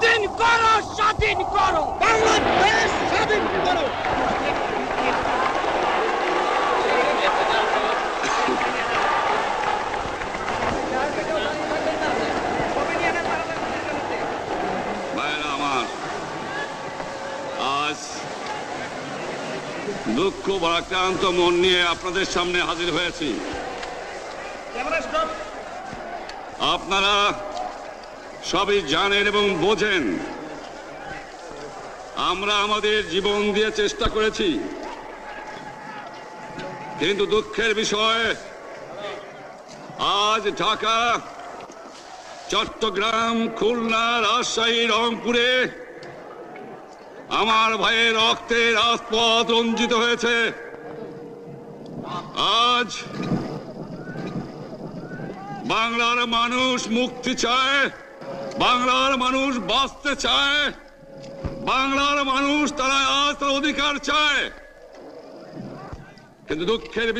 স্বাধীন করো স্বাধীন করো। বাংলাদেশ স্বাধীন করো। আমার আজ দুঃখ ভারাক্রান্ত মন নিয়ে আপনাদের সামনে হাজির হয়েছি। আপনারা সবই জানেন এবং বোঝেন। আমরা আমাদের জীবন দিয়ে চেষ্টা করেছি। কিন্তু দুঃখের বিষয়, আজ ঢাকা, চট্টগ্রাম, খুলনা, রাজশাহী, রংপুরে আমার ভাইয়ের রক্তে রাজপথ রঞ্জিত হয়েছে। আজ বাংলার মানুষ মুক্তি চায়। বাংলার মানুষ বাঁচতে চায়। বাংলার মানুষ তারা আজ তার অধিকার চায়। কিন্তু দুঃখের